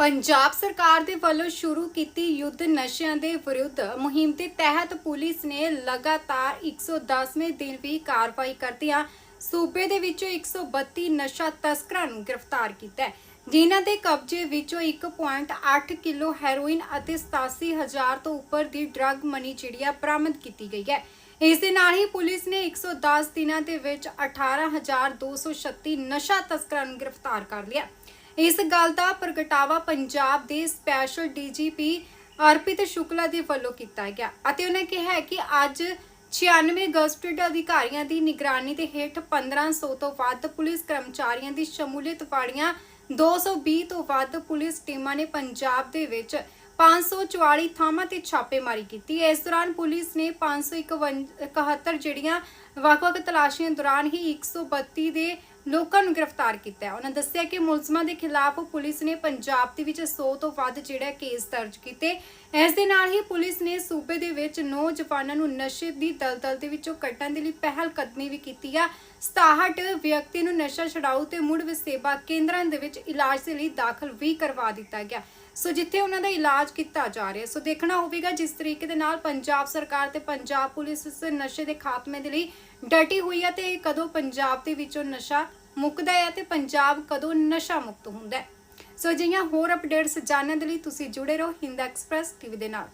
ਪੰਜਾਬ ਸਰਕਾਰ ਦੇ ਵੱਲੋਂ ਸ਼ੁਰੂ ਕੀਤੀ ਯੁੱਧ ਨਸ਼ਿਆਂ ਦੇ ਵਿਰੁੱਧ ਮੁਹਿੰਮ ਦੇ ਤਹਿਤ ਪੁਲਿਸ ਨੇ ਲਗਾਤਾਰ 110ਵੇਂ ਦਿਨ ਵੀ ਕਾਰਵਾਈ ਕਰਦਿਆਂ ਸੂਬੇ ਦੇ ਵਿੱਚੋਂ 132 ਨਸ਼ਾ ਤਸਕਰਾਂ ਨੂੰ ਗ੍ਰਿਫਤਾਰ ਕੀਤਾ ਹੈ। ਜਿਨ੍ਹਾਂ ਦੇ ਕਬਜ਼ੇ ਵਿੱਚੋਂ 1.8 ਕਿਲੋ ਹੈਰੋਇਨ ਅਤੇ 87000 ਤੋਂ ਉੱਪਰ ਦੀ ਡਰੱਗ ਮਨੀ ਚਿੜੀਆ ਬਰਾਮਦ ਕੀਤੀ ਗਈ ਹੈ। ਇਸ ਦੇ ਨਾਲ ਹੀ ਪੁਲਿਸ ਨੇ 110 ਦਿਨਾਂ ਦੇ ਵਿੱਚ 18236 ਨਸ਼ਾ ਤਸਕਰਾਂ ਨੂੰ ਗ੍ਰਿਫਤਾਰ ਕਰ ਲਿਆ। ਇਸ ਗੱਲ ਦਾ ਪ੍ਰਗਟਾਵਾ ਪੰਜਾਬ ਦੇ ਸਪੈਸ਼ਲ ਡੀਜੀਪੀ ਅਰਪਿਤ ਸ਼ੁਕਲਾ ਦੇ ਵੱਲੋਂ ਕੀਤਾ ਗਿਆ ਅਤੇ ਉਹਨੇ ਕਿਹਾ ਕਿ ਅੱਜ 96 ਗਸਟਡ ਅਧਿਕਾਰੀਆਂ ਦੀ ਨਿਗਰਾਨੀ ਦੇ ਹੇਠ 1500 ਤੋਂ ਵੱਧ ਪੁਲਿਸ ਕਰਮਚਾਰੀਆਂ ਦੀ ਸ਼ਮੂਲੀਅਤ ਵਾਲੀਆਂ 220 ਤੋਂ ਵੱਧ ਪੁਲਿਸ ਟੀਮਾਂ ਨੇ ਪੰਜਾਬ ਦੇ ਵਿੱਚ 544 ਥਾਵਾਂ ਤੇ ਛਾਪੇਮਾਰੀ ਕੀਤੀ। ਇਸ ਦੌਰਾਨ ਪੁਲਿਸ ਨੇ 571 ਜਿਹੜੀਆਂ ਵੱਖ-ਵੱਖ ਤਲਾਸ਼ੀਆਂ ਦੌਰਾਨ ਹੀ 132 ਦੇ ਲੋਕਾਂ ਨੂੰ ਗ੍ਰਿਫਤਾਰ ਕੀਤਾ ਹੈ। ਉਹਨਾਂ ਦੱਸਿਆ ਕਿ ਮੁਲਜ਼ਮਾਂ ਦੇ ਖਿਲਾਫ ਪੁਲਿਸ ਨੇ ਪੰਜਾਬ ਦੇ ਵਿੱਚ 100 ਤੋਂ ਵੱਧ ਜਿਹੜਾ ਕੇਸ ਦਰਜ ਕੀਤੇ। ਇਸ ਦੇ ਨਾਲ ਹੀ ਪੁਲਿਸ ਨੇ ਸੂਬੇ ਦੇ ਵਿੱਚ ਨੌਜਵਾਨਾਂ ਨੂੰ ਨਸ਼ੇ ਦੀ ਦਲਦਲ ਦੇ ਵਿੱਚੋਂ ਕੱਢਣ ਦੇ ਲਈ ਪਹਿਲ ਕਦਮੀ ਵੀ ਕੀਤੀ ਆ। 67 ਵਿਅਕਤੀ ਨੂੰ ਨਸ਼ਾ ਛਡਾਊ ਤੇ ਮੁੜ ਵਸੇਬਾ ਕੇਂਦਰਾਂ ਦੇ ਵਿੱਚ ਇਲਾਜ ਦੇ ਲਈ ਦਾਖਲ ਵੀ ਕਰਵਾ ਦਿੱਤਾ ਗਿਆ। ਸੋ ਜਿੱਥੇ ਉਹਨਾਂ ਦਾ ਇਲਾਜ ਕੀਤਾ ਜਾ ਰਿਹਾ, ਸੋ ਦੇਖਣਾ ਹੋਵੇਗਾ ਜਿਸ ਤਰੀਕੇ ਦੇ ਨਾਲ ਪੰਜਾਬ ਸਰਕਾਰ ਤੇ ਪੰਜਾਬ ਪੁਲਿਸ ਇਸ ਨਸ਼ੇ ਦੇ ਖਾਤਮੇ ਦੇ ਲਈ ਡਟੀ ਹੋਈ ਹੈ ਤੇ ਕਦੋਂ ਪੰਜਾਬ ਦੇ ਵਿੱਚੋਂ ਨਸ਼ਾ ਮੁੱਕਦਾ ਹੈ ਤੇ ਪੰਜਾਬ ਕਦੋਂ ਨਸ਼ਾ ਮੁਕਤ ਹੁੰਦਾ ਹੈ। ਸੋ ਅਜਿਹੀਆਂ ਹੋਰ ਅਪਡੇਟਸ ਜਾਣਨ ਦੇ ਲਈ ਤੁਸੀਂ ਜੁੜੇ ਰਹੋ ਹਿੰਦ ਐਕਸਪ੍ਰੈਸ ਟੀਵੀ ਦੇ ਨਾਲ।